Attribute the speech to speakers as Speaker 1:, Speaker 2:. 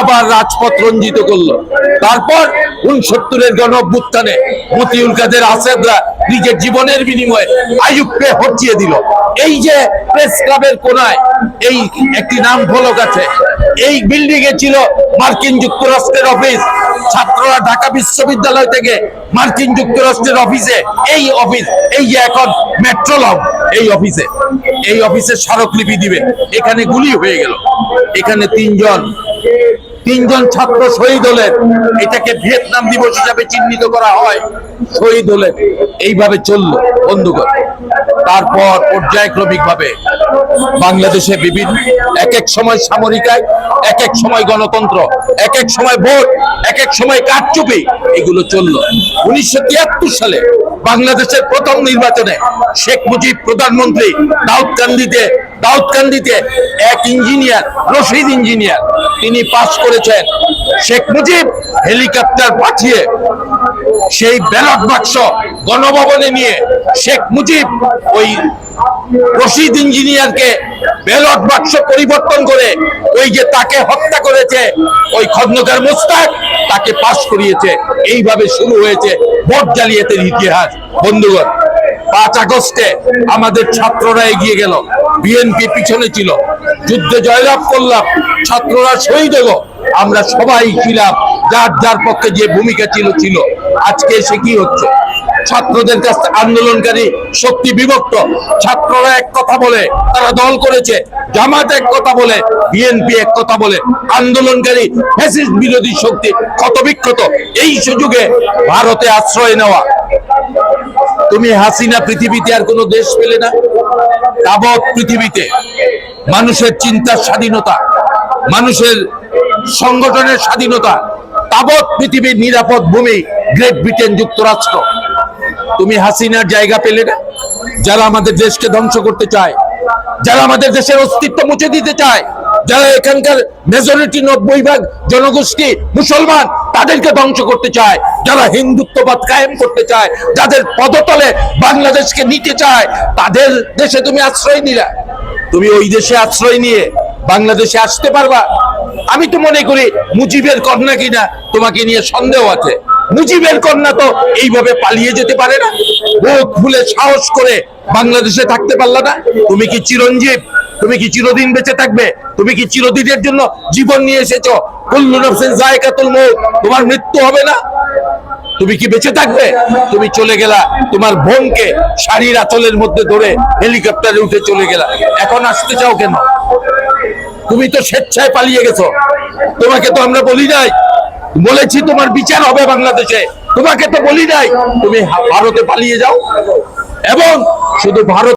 Speaker 1: আবার রাজপথ রঞ্জিত করল। তারপর উনসত্তরের গণ অভ্যুত্থানে মতিউল কাদের আসাদরা নিজের জীবনের বিনিময়ে আয়ুবকে হটিয়ে দিল। এই যে প্রেস ক্লাবের কোনায় এই একটি নাম ফলক আছে, এই বিল্ডিং এ ছিল মার্কিন যুক্তরাষ্ট্রের অফিস। ছাত্ররা ঢাকা বিশ্ববিদ্যালয় থেকে মার্কিন যুক্তরাষ্ট্রের অফিসে এই অফিস, এই যে এখন মেট্রোলম এই অফিসে এই অফিসে স্মারকলিপি দিবে। এখানে গুলি হয়ে গেল। এখানে তিনজন তিনজন ছাত্র শহীদ হলেন। এটাকে ভিয়েতনাম দিবস হিসাবে চিহ্নিত করা হয়। শহীদ হলেন। এইভাবে চলল বন্ধুগণ। তারপর পর্যায়ক্রমিক ভাবে বাংলাদেশে বিভিন্ন এক এক সময় সামরিকায় এক এক সময় গণতন্ত্র এক এক সময় ভোট এক এক সময় কারচুপি। এগুলো চলল। উনিশশো সালে বাংলাদেশের প্রথম নির্বাচনে শেখ মুজিব প্রধানমন্ত্রী দাউদকান্দিতে দাউদকান্দিতে এক ইঞ্জিনিয়ার, রশিদ ইঞ্জিনিয়ার, তিনি পাশ করেছেন। শেখ মুজিব হেলিকপ্টার পাঠিয়ে সেই ব্যালট বাক্স গণভবনে নিয়ে শেখ মুজিব ওই রশিদ ইঞ্জিনিয়ারকে ব্যালট বাক্স পরিবর্তন করে ওই যে তাকে হত্যা করেছে ওই খন্দকার মোস্তাক তাকে পাশ করিয়েছে। এইভাবে শুরু হয়েছে ভোট জালিয়াতের ইতিহাস। বন্ধুগণ, পাঁচ আগস্টে আমাদের ছাত্ররা এগিয়ে গেল। বিএনপি পিছনে ছিল। যুদ্ধে জয়লাভ করলাম, ছাত্ররা শহীদ হলো। আমরা সবাই ছিলাম, যার যার পক্ষে যে ভূমিকা ছিল ছিল। আজকে এসে কি হচ্ছে? ছাত্রদের কাছে আন্দোলনকারী শক্তি বিভক্ত। ছাত্ররা এক কথা বলে, তারা দল করেছে। জামাত এক কথা বলে, বিএনপি এক কথা বলে। আন্দোলনকারী ফ্যাসিস্ট বিরোধী শক্তি ক্ষতবিক্ষত। এই সুযোগে ভারতে আশ্রয় নেওয়া। তুমি হাসিনা পৃথিবীতে আর কোনো দেশ পেলে না? যাবৎ পৃথিবীতে মানুষের চিন্তার স্বাধীনতা, মানুষের সংগঠনের স্বাধীনতা, তাবৎ পৃথিবীর নিরাপদ ভূমি, গ্রেট ব্রিটেন যুক্তরাষ্ট্র। তুমি হাসিনার জায়গা পেলে না? যারা আমাদের দেশকে ধ্বংস করতে চায়, যারা আমাদের দেশের অস্তিত্ব মুছে দিতে চায়, যারা এখানকার মেজরিটি নব্বই ভাগ জনগোষ্ঠী মুসলমান, তাদেরকে ধ্বংস করতে চায়, যারা হিন্দুত্ববাদ কায়েম করতে চায়, যাদের পদতলে বাংলাদেশকে নিতে চায়, তাদের দেশে তুমি আশ্রয় নিলা। তুমি ওই দেশে আশ্রয় নিয়ে বাংলাদেশে আসতে পারবা? আমি তো মনে করি মুজিবের কন্যা কিনা তোমাকে নিয়ে সন্দেহ আছে। মুজিবের কন্যা তো এইভাবে পালিয়ে যেতে পারে না। বুক ভুলে সাহস করে বাংলাদেশে থাকতে পারলা না। তুমি কি চিরঞ্জীব? তুমি কি চিরদিন বেঁচে থাকবে? তুমি কি চিরদিনের জন্য জীবন নিয়ে এসেছ? কুল্লু তোমার মৃত্যু হবে না? তুমি কি বেঁচে থাকবে? তুমি চলে গেলা তোমার বোনকে শাড়ির আঁচলের মধ্যে ধরে হেলিকপ্টারে উঠে চলে গেলা। এখন আসতে চাও কেন? তুমি তো স্বেচ্ছায় পালিয়ে গেছো। তোমাকে তো আমরা বলি নাই বলেছি তোমার বিচার হবে বাংলাদেশে। তোমাকে তো বলি নাই, তুমি ভারতে পালিয়ে যাও। এবং শুধু ভারত